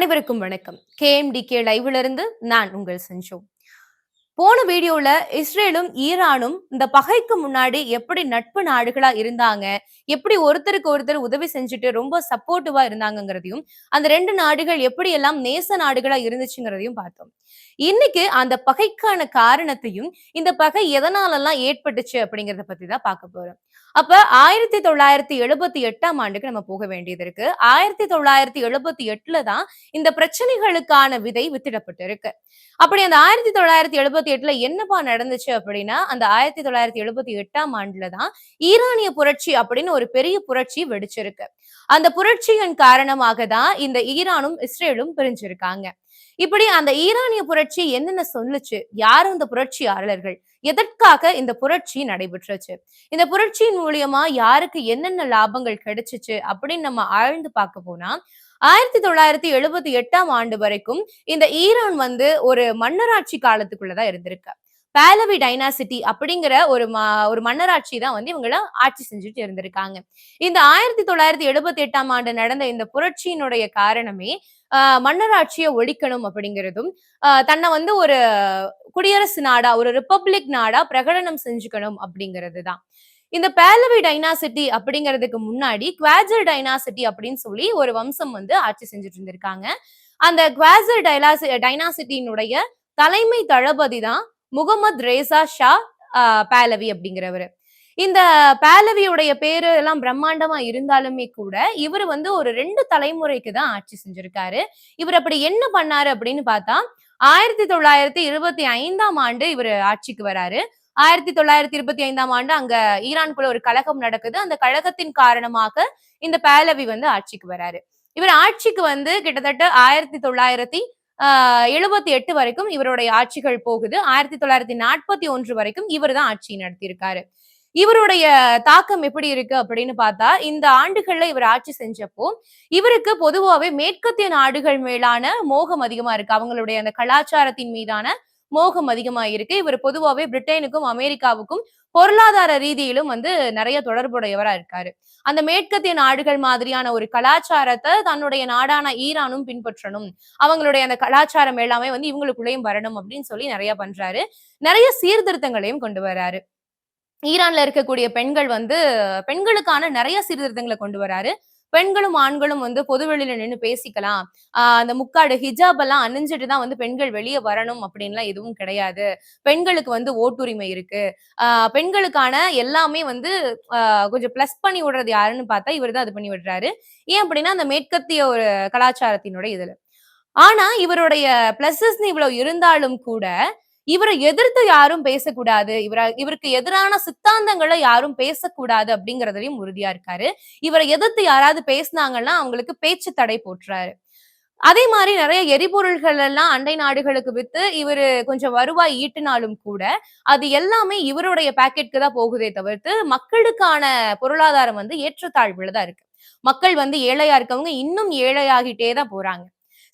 அனைவருக்கும் வணக்கம். KMT K லைவ்ல இருந்து நான் உங்கள் செஞ்சோம் போன வீடியோல இஸ்ரேலும் ஈரானும் இந்த பகைக்கு முன்னாடி எப்படி நட்பு நாடுகளா இருந்தாங்க எப்படி ஒருத்தருக்கு ஒருத்தர் உதவி செஞ்சுட்டு ரொம்ப சப்போர்ட்டிவா இருந்தாங்கங்கிறதையும் அந்த ரெண்டு நாடுகள் எப்படி எல்லாம் நேச நாடுகளா இருந்துச்சுங்கிறதையும் பார்த்தோம். இன்னைக்கு அந்த பகைக்கான காரணத்தையும் இந்த பகை எதனாலெல்லாம் ஏற்பட்டுச்சு அப்படிங்கறத பத்தி தான் பார்க்க போறோம். அப்ப ஆயிரத்தி தொள்ளாயிரத்தி எழுபத்தி எட்டாம் ஆண்டுக்கு நம்ம போக வேண்டியது இருக்கு. ஆயிரத்தி தொள்ளாயிரத்தி எழுபத்தி எட்டுல தான் இந்த பிரச்சனைகளுக்கான விதை வித்திடப்பட்டு இருக்கு அப்படி அந்த ஆயிரத்தி தொள்ளாயிரத்தி எழுபத்தி எட்டுல என்னப்பா நடந்துச்சு அப்படின்னா அந்த ஆயிரத்தி தொள்ளாயிரத்தி எழுபத்தி எட்டாம் ஆண்டுல தான் ஈரானிய புரட்சி அப்படின்னு ஒரு பெரிய புரட்சி வெடிச்சிருக்கு. அந்த புரட்சியின் காரணமாக தான் இந்த ஈரானும் இஸ்ரேலும் பிரிஞ்சிருக்காங்க. இப்படி அந்த ஈரானிய புரட்சி என்னென்ன சொல்லுச்சு? யாரும் இந்த புரட்சியாளர்கள் எதற்காக இந்த புரட்சி நடைபெற்றுச்சு? இந்த புரட்சியின் மூலியமா யாருக்கு என்னென்ன லாபங்கள் கிடைச்சிச்சு? அப்படின்னு நம்ம ஆழ்ந்து பார்க்க போனா ஆயிரத்தி தொள்ளாயிரத்தி எழுபத்தி எட்டாம் ஆண்டு வரைக்கும் இந்த ஈரான் வந்து ஒரு மன்னராட்சி காலத்துக்குள்ளதான் இருந்திருக்கு. பேலவி டைனாசிட்டி அப்படிங்கிற ஒரு ஒரு மன்னராட்சி தான் வந்து இவங்கள ஆட்சி செஞ்சுட்டு இருந்திருக்காங்க. இந்த ஆயிரத்தி தொள்ளாயிரத்தி எழுபத்தி எட்டாம் ஆண்டு நடந்த இந்த புரட்சியினுடைய காரணமே மன்னராட்சியை ஒழிக்கணும் அப்படிங்கிறதும் தன்னை வந்து ஒரு குடியரசு நாடா ஒரு ரிப்பப்ளிக் நாடா பிரகடனம் செஞ்சுக்கணும் அப்படிங்கிறது தான். இந்த பேலவி டைனாசிட்டி அப்படிங்கிறதுக்கு முன்னாடி குவாஜர் டைனாசிட்டி அப்படின்னு சொல்லி ஒரு வம்சம் வந்து ஆட்சி செஞ்சுட்டு இருந்திருக்காங்க. அந்த குவாஜர் டைலாசி டைனாசிட்டியினுடைய தலைமை தளபதி தான் முகமது ரேசா ஷா பேலவி அப்படிங்கிறவர். இந்த பேலவியுடைய பேரு எல்லாம் பிரம்மாண்டமா இருந்தாலுமே கூட இவர் வந்து ஒரு ரெண்டு தலைமுறைக்கு தான் ஆட்சி செஞ்சிருக்காரு. இவர் அப்படி என்ன பண்ணாரு அப்படின்னு பார்த்தா ஆயிரத்தி தொள்ளாயிரத்தி இருபத்தி ஐந்தாம் ஆண்டு இவர் ஆட்சிக்கு வராரு. ஆயிரத்தி தொள்ளாயிரத்தி இருபத்தி ஐந்தாம் ஆண்டு அங்க ஈரான்குள்ள ஒரு கழகம் நடக்குது. அந்த கழகத்தின் காரணமாக இந்த பேலவி வந்து ஆட்சிக்கு வராரு. இவர் ஆட்சிக்கு வந்து கிட்டத்தட்ட ஆயிரத்தி தொள்ளாயிரத்தி எழுபத்தி எட்டு வரைக்கும் இவருடைய ஆட்சிகள் போகுது. ஆயிரத்தி தொள்ளாயிரத்தி நாற்பத்தி ஒன்று வரைக்கும் இவர் தான் ஆட்சி நடத்தியிருக்காரு. இவருடைய தாக்கம் எப்படி இருக்கு அப்படின்னு பார்த்தா இந்த ஆண்டுகள்ல இவர் ஆட்சி செஞ்சப்போ இவருக்கு பொதுவாகவே மேற்கத்திய நாடுகள் மேலான மோகம் அதிகமா இருக்கு. அவங்களுடைய அந்த கலாச்சாரத்தின் மீதான மோகம் அதிகமா இருக்கு இவர் பொதுவாகவே பிரிட்டனுக்கும் அமெரிக்காவுக்கும் பொருளாதார ரீதியிலும் வந்து நிறைய தொடர்புடையவரா இருக்காரு. அந்த மேற்கத்திய நாடுகள் மாதிரியான ஒரு கலாச்சாரத்தை தன்னுடைய நாடான ஈரானும் பின்பற்றணும். அவங்களுடைய அந்த கலாச்சாரம் எல்லாமே வந்து இவங்களுக்குள்ளேயும் வரணும் அப்படின்னு சொல்லி நிறைய பண்றாரு. நிறைய சீர்திருத்தங்களையும் கொண்டு வராரு. ஈரான்ல இருக்கக்கூடிய பெண்கள் வந்து பெண்களுக்கான நிறைய சீர்திருத்தங்களை கொண்டு வராரு. பெண்களும் ஆண்களும் வந்து பொதுவெளியில நின்று பேசிக்கலாம். ஆஹ் அந்த முக்காடு ஹிஜாப் எல்லாம் அணிஞ்சிட்டு தான் வந்து பெண்கள் வெளியே வரணும் அப்படின்லாம் எதுவும் கிடையாது. பெண்களுக்கு வந்து ஓட்டுரிமை இருக்கு. ஆஹ் பெண்களுக்கான எல்லாமே வந்து ஆஹ் கொஞ்சம் பிளஸ் பண்ணி விடுறது யாருன்னு பார்த்தா இவர் தான் அது பண்ணி விடுறாரு. ஏன் அப்படின்னா அந்த மேற்கத்திய ஒரு கலாச்சாரத்தினுடைய இதுல. ஆனா இவருடைய பிளஸஸ் இவ்வளவு இருந்தாலும் கூட இவரை எதிர்த்து யாரும் பேசக்கூடாது. இவர இவருக்கு எதிரான சித்தாந்தங்களை யாரும் பேசக்கூடாது அப்படிங்கறதுலயும் உறுதியா இருக்காரு. இவரை எதிர்த்து யாராவது பேசினாங்கன்னா அவங்களுக்கு பேச்சு தடை போட்டுறாரு. அதே மாதிரி நிறைய எரிபொருள்கள் எல்லாம் அண்டை நாடுகளுக்கு வித்து இவரு கொஞ்சம் வருவாய் ஈட்டினாலும் கூட அது எல்லாமே இவருடைய பாக்கெட்க்கு தான் போகுதே தவிர்த்து மக்களுக்கான பொருளாதாரம் வந்து ஏற்றத்தாழ்வுல தான் இருக்கு. மக்கள் வந்து ஏழையா இருக்கவங்க இன்னும் ஏழையாகிட்டே தான் போறாங்க.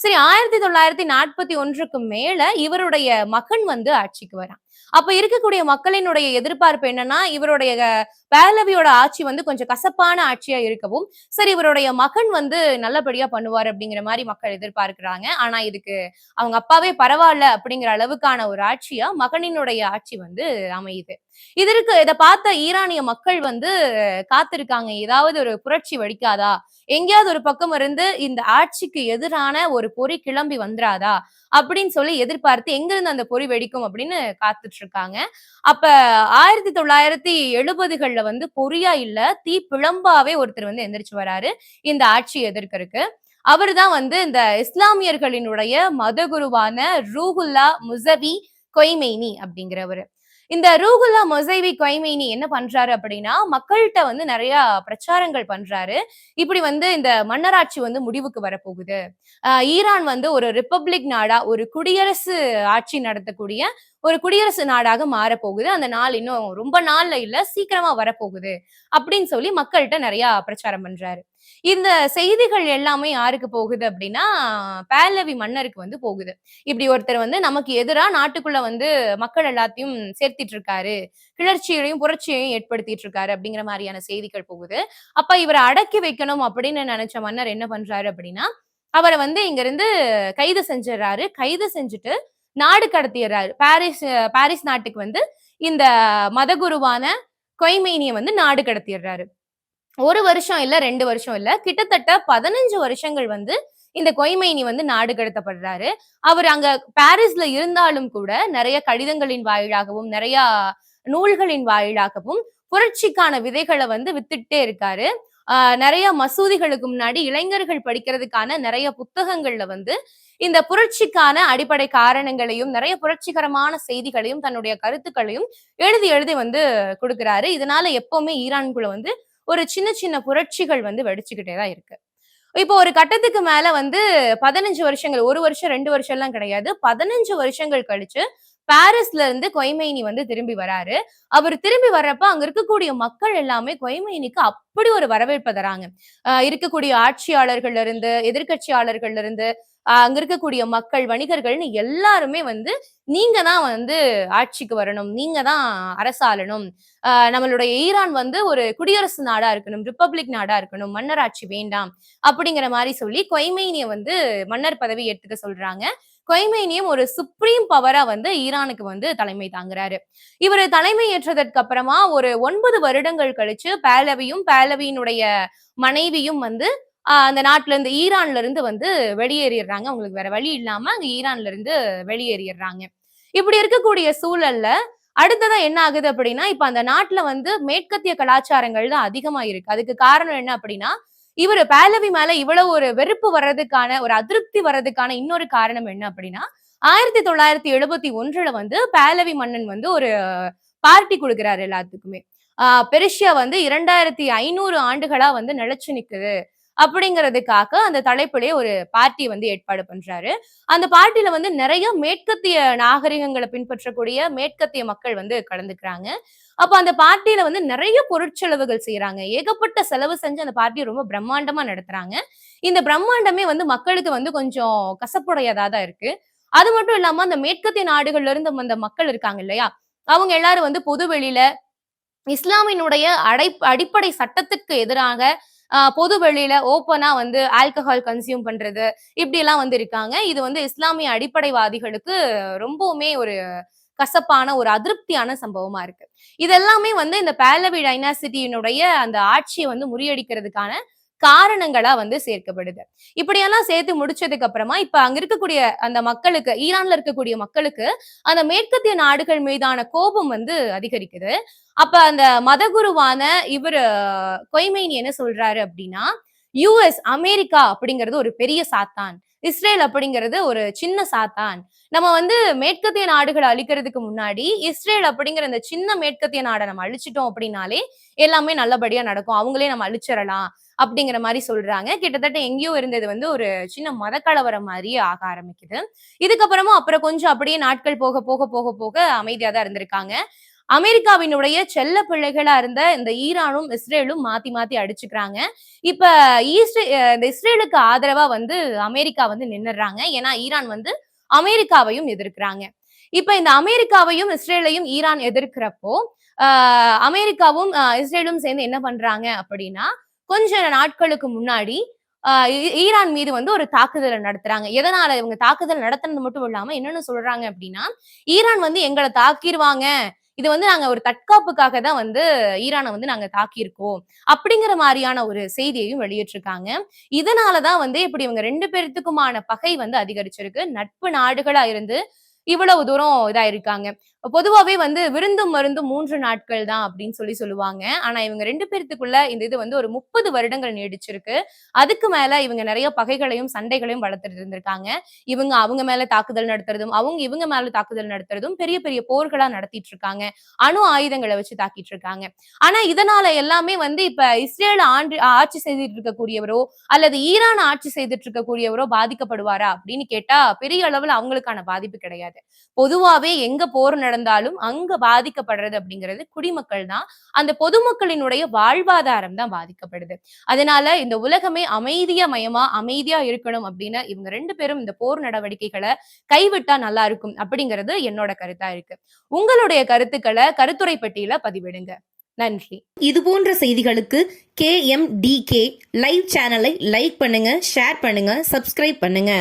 சரி ஆயிரத்தி தொள்ளாயிரத்தி நாற்பத்தி ஒன்றுக்கு மேல இவருடைய மகன் வந்து ஆட்சிக்கு வரான். அப்ப இருக்கக்கூடிய மக்களினுடைய எதிர்பார்ப்பு என்னன்னா இவருடைய பேலவியோட ஆட்சி வந்து கொஞ்சம் கசப்பான ஆட்சியா இருக்கவும் சரி இவருடைய மகன் வந்து நல்லபடியா பண்ணுவார் அப்படிங்கிற மாதிரி மக்கள் எதிர்பார்க்கிறாங்க. ஆனா இதுக்கு அவங்க அப்பாவே பரவாயில்ல அப்படிங்கிற அளவுக்கான ஒரு ஆட்சியா மகனினுடைய ஆட்சி வந்து அமையுது. இதற்கு இதை பார்த்த ஈரானிய மக்கள் வந்து காத்திருக்காங்க. ஏதாவது ஒரு புரட்சி வடிக்காதா? எங்கேயாவது ஒரு பக்கம் இருந்து இந்த ஆட்சிக்கு எதிரான ஒரு பொறி கிளம்பி வந்துராதா? அப்படின்னு சொல்லி எதிர்பார்த்து எங்கிருந்து அந்த பொறி வெடிக்கும் அப்படின்னு காத்துட்டு இருக்காங்க அப்ப ஆயிரத்தி தொள்ளாயிரத்தி எழுபதுகள்ல வந்து பொறியா இல்ல தீ பிளம்பாவே ஒருத்தர் வந்து எந்திரிச்சு வராரு. இந்த ஆட்சி எதிர்க்கிறதுக்கு. அவர் தான் வந்து இந்த இஸ்லாமியர்களினுடைய மதகுருவான ரூஹுல்லா முசவி கொய்மெய்னி அப்படிங்கிறவரு. இந்த ரூகுல்லா மொசைவி கொய்மைனி என்ன பண்றாரு அப்படின்னா மக்கள்கிட்ட வந்து நிறைய பிரச்சாரங்கள் பண்றாரு. இப்படி வந்து இந்த மன்னராட்சி வந்து முடிவுக்கு வரப்போகுது. ஈரான் வந்து ஒரு ரிப்பப்ளிக் நாடா ஒரு குடியரசு ஆட்சி நடத்தக்கூடிய ஒரு குடியரசு நாடாக மாறப்போகுது. அந்த நாள் இன்னும் ரொம்ப நாள்ல இல்ல சீக்கிரமா வரப்போகுது அப்படின்னு சொல்லி மக்கள்கிட்ட நிறைய பிரச்சாரம் பண்றாரு. இந்த செய்திகள் எல்லாமே யாருக்கு போகுது அப்படின்னா பேலவி மன்னருக்கு வந்து போகுது. இப்படி ஒருத்தர் வந்து நமக்கு எதிராக நாட்டுக்குள்ள வந்து மக்கள் எல்லாத்தையும் சேர்த்திட்டு இருக்காரு கிளர்ச்சியையும் புரட்சியையும் ஏற்படுத்திட்டு இருக்காரு அப்படிங்கிற மாதிரியான செய்திகள் போகுது. அப்ப இவரை அடக்கி வைக்கணும் அப்படின்னு நினைச்ச மன்னர் என்ன பண்றாரு அப்படின்னா அவரை வந்து இங்க இருந்து கைது செஞ்சிடறாரு. கைது செஞ்சுட்டு நாடு கடத்திடுறாரு பாரிஸ் பாரிஸ் நாட்டுக்கு வந்து இந்த மதகுருவான கொய்மேனிய வந்து நாடு கடத்திடுறாரு ஒரு வருஷம் இல்ல ரெண்டு வருஷம் இல்ல கிட்டத்தட்ட பதினஞ்சு வருஷங்கள் வந்து இந்த கொய்மைனி வந்து நாடு கடத்தப்படுறாரு. அவர் அங்க பாரிஸ்ல இருந்தாலும் கூட நிறைய கடிதங்களின் வாயிலாகவும் நிறைய நூல்களின் வாயிலாகவும் புரட்சிக்கான விதைகளை வந்து வித்துட்டே இருக்காரு. நிறைய மசூதிகளுக்கு முன்னாடி இளைஞர்கள் படிக்கிறதுக்கான நிறைய புத்தகங்கள்ல வந்து இந்த புரட்சிக்கான அடிப்படை காரணங்களையும் நிறைய புரட்சிகரமான செய்திகளையும் தன்னுடைய கருத்துக்களையும் எழுதி எழுதி வந்து கொடுக்குறாரு. இதனால எப்பவுமே ஈரான்குள்ள வந்து ஒரு சின்ன சின்ன புரட்சிகள் வந்து வெடிச்சுக்கிட்டே தான் இருக்கு. இப்போ ஒரு கட்டத்துக்கு மேல வந்து பதினஞ்சு வருஷங்கள் ஒரு வருஷம் ரெண்டு வருஷம் எல்லாம் கிடையாது. பதினஞ்சு வருஷங்கள் கழிச்சு பாரிஸ்ல இருந்து கொய்மைனி வந்து திரும்பி வராரு. அவர் திரும்பி வர்றப்ப அங்க இருக்கக்கூடிய மக்கள் எல்லாமே கொய்மைனிக்கு அப்படி ஒரு வரவேற்பு தராங்க. இருக்கக்கூடிய ஆட்சியாளர்கள்ல இருந்து எதிர்கட்சியாளர்கள்ல இருந்து அங்க இருக்கக்கூடிய மக்கள் வணிகர்கள்னு எல்லாருமே வந்து நீங்க தான் வந்து ஆட்சிக்கு வரணும் நீங்க தான் அரசாளணும். நம்மளுடைய ஈரான் வந்து ஒரு குடியரசு நாடா இருக்கணும் ரிப்பப்ளிக் நாடா இருக்கணும் மன்னராட்சி வேண்டாம் அப்படிங்கிற மாதிரி சொல்லி கொய்மைனிய வந்து மன்னர் பதவி ஏற்றுக்க சொல்றாங்க. கொய்மேனியம் ஒரு சுப்ரீம் பவரா வந்து ஈரானுக்கு வந்து தலைமை தாங்குறாரு. இவர் தலைமை ஏற்றதற்கு அப்புறமா ஒரு ஒன்பது வருடங்கள் கழிச்சு பேலவியும் பேலவியினுடைய மனைவியும் வந்து அந்த நாட்டுல இருந்து ஈரான்ல இருந்து வந்து வெளியேறிடுறாங்க. அவங்களுக்கு வேற வழி இல்லாம அங்க ஈரான்ல இருந்து வெளியேறிடுறாங்க. இப்படி இருக்கக்கூடிய சூழல்ல அடுத்ததான் என்ன ஆகுது அப்படின்னா இப்ப அந்த நாட்டுல வந்து மேற்கத்திய கலாச்சாரங்கள் தான் அதிகமா இருக்கு அதுக்கு காரணம் என்ன அப்படின்னா இவர் பேலவி மேல இவ்வளவு ஒரு வெறுப்பு வர்றதுக்கான ஒரு அதிருப்தி வர்றதுக்கான இன்னொரு காரணம் என்ன அப்படின்னா ஆயிரத்தி தொள்ளாயிரத்தி எழுபத்தி ஒன்றுல வந்து பேலவி மன்னன் வந்து ஒரு பார்ட்டி கொடுக்கிறாரு எல்லாத்துக்குமே. ஆஹ் பெருஷியா வந்து இரண்டாயிரத்தி ஐநூறு ஆண்டுகளா வந்து நிலைச்சு நிக்குது. அப்படிங்கிறதுக்காக அந்த தலைப்புலயே ஒரு பார்ட்டி வந்து ஏற்பாடு பண்றாரு. அந்த பார்ட்டியில வந்து நிறைய மேற்கத்திய நாகரிகங்களை பின்பற்றக்கூடிய மேற்கத்திய மக்கள் வந்து கலந்துக்கிறாங்க. அப்ப அந்த பார்ட்டியில வந்து நிறைய பொருட்செலவுகள் செய்யறாங்க ஏகப்பட்ட செலவு செஞ்சு அந்த பார்ட்டியை ரொம்ப பிரம்மாண்டமா நடத்துறாங்க. இந்த பிரம்மாண்டமே வந்து மக்களுக்கு வந்து கொஞ்சம் கசப்புடையதா தான் இருக்கு. அது மட்டும் இல்லாம அந்த மேற்கத்திய நாடுகள்ல இருந்து அந்த மக்கள் இருக்காங்க இல்லையா? அவங்க எல்லாரும் வந்து பொது வெளியில இஸ்லாமினுடைய அடை அடிப்படை சட்டத்துக்கு எதிராக பொது வெளியில ஓப்பனா வந்து ஆல்கஹால் கன்சியூம் பண்றது இப்படி எல்லாம் வந்து இருக்காங்க. இது வந்து இஸ்லாமிய அடிப்படைவாதிகளுக்கு ரொம்பவுமே ஒரு கசப்பான ஒரு அதிருப்தியான சம்பவமா இருக்கு. இதெல்லாமே வந்து இந்த பேலவி டைனாசிட்டியினுடைய அந்த ஆட்சியை வந்து முறியடிக்கிறதுக்கான காரணங்களா வந்து சேர்க்கப்படுது. இப்படியெல்லாம் சேர்த்து முடிச்சதுக்கு அப்புறமா இப்ப அங்க இருக்கக்கூடிய அந்த மக்களுக்கு ஈரான்ல இருக்கக்கூடிய மக்களுக்கு அந்த மேற்கத்திய நாடுகள் மீதான கோபம் வந்து அதிகரிக்குது. அப்ப அந்த மதகுருவான இவர் கொய்மைனி என்ன சொல்றாரு அப்படின்னா யுஎஸ் அமெரிக்கா அப்படிங்கிறது ஒரு பெரிய சாத்தான். இஸ்ரேல் அப்படிங்கிறது ஒரு சின்ன சாத்தான். நம்ம வந்து மேற்கத்திய நாடுகளை அழிக்கிறதுக்கு முன்னாடி இஸ்ரேல் அப்படிங்கிற இந்த சின்ன மேற்கத்திய நாடை நம்ம அழிச்சிட்டோம் அப்படின்னாலே எல்லாமே நல்லபடியா நடக்கும். அவங்களே நம்ம அழிச்சிடலாம் அப்படிங்கிற மாதிரி சொல்றாங்க. கிட்டத்தட்ட எங்கேயோ இருந்தது வந்து ஒரு சின்ன மத கலவரம் மாதிரி ஆக ஆரம்பிக்குது. இதுக்கப்புறமா அப்புறம் கொஞ்சம் அப்படியே நாட்கள் போக போக போக போக அமைதியா தான் இருந்திருக்காங்க. அமெரிக்காவினுடைய செல்ல பிள்ளைகளா இருந்த இந்த ஈரானும் இஸ்ரேலும் மாத்தி மாத்தி அடிச்சுக்கிறாங்க. இப்ப ஈஸ்ட் இந்த இஸ்ரேலுக்கு ஆதரவா வந்து அமெரிக்கா வந்து நின்னுறாங்க ஏன்னா ஈரான் வந்து அமெரிக்காவையும் எதிர்க்கிறாங்க. இப்ப இந்த அமெரிக்காவையும் இஸ்ரேலையும் ஈரான் எதிர்க்கிறப்போ அமெரிக்காவும் இஸ்ரேலும் சேர்ந்து என்ன பண்றாங்க அப்படின்னா கொஞ்ச நாட்களுக்கு முன்னாடி ஈரான் மீது வந்து ஒரு தாக்குதலை நடத்துறாங்க. எதனால இவங்க தாக்குதல் நடத்துனது மட்டும் இல்லாம என்னன்னு சொல்றாங்க அப்படின்னா ஈரான் வந்து எங்களை தாக்கிடுவாங்க இது வந்து நாங்க ஒரு தற்காப்புக்காக தான் வந்து ஈரானை வந்து நாங்க தாக்கியிருக்கோம் அப்படிங்கிற மாதிரியான ஒரு செய்தியையும் வெளியிட்டிருக்காங்க. இதனாலதான் வந்து இப்படி இவங்க ரெண்டு பேர்த்துக்குமான பகை வந்து அதிகரிச்சிருக்கு. நட்பு நாடுகளா இருந்து இவ்வளவு தூரம் இதாயிருக்காங்க. பொதுவாவே வந்து விருந்தும் மருந்தும் மூன்று நாட்கள் தான் அப்படின்னு சொல்லி சொல்லுவாங்க. ஆனா இவங்க ரெண்டு பேர்த்துக்குள்ள இந்த இது வந்து ஒரு முப்பது வருடங்கள் நீடிச்சிருக்கு. அதுக்கு மேல இவங்க நிறைய பகைகளையும் சண்டைகளையும் வளர்த்துட்டு இருந்திருக்காங்க. இவங்க அவங்க மேல தாக்குதல் நடத்துறதும் அவங்க இவங்க மேல தாக்குதல் நடத்துறதும் பெரிய பெரிய போர்களா நடத்திட்டு இருக்காங்க. அணு ஆயுதங்களை வச்சு தாக்கிட்டு இருக்காங்க. ஆனா இதனால எல்லாமே வந்து இப்ப இஸ்ரேல் ஆண்டு ஆட்சி செய்துட்டு இருக்கக்கூடியவரோ அல்லது ஈரான் ஆட்சி செய்துட்டு இருக்கக்கூடியவரோ பாதிக்கப்படுவாரா அப்படின்னு கேட்டா பெரிய அளவுல அவங்களுக்கான பாதிப்பு கிடையாது. பொதுவாவே எங்க போர் நடந்தாலும் அங்க பாதிக்கப்படுறது அப்படிங்கிறது குடிமக்கள் தான். அந்த பொதுமக்களினுடைய வாழ்வாதாரம் தான் பாதிக்கப்படுது. அதனால இந்த உலகமே அமைதியா மயமா அமைதியா இருக்கணும் அப்படின்னு இவங்க ரெண்டு பேரும் இந்த போர் நடவடிக்கைகளை கைவிட்டா நல்லா இருக்கும் அப்படிங்கிறது என்னோட கருத்தா இருக்கு. உங்களுடைய கருத்துக்களை கருத்துரை பெட்டியில பதிவிடுங்க. நன்றி. இது போன்ற செய்திகளுக்கு K M T K live சேனலை லைக் பண்ணுங்க ஷேர் பண்ணுங்க சப்ஸ்கிரைப் பண்ணுங்க.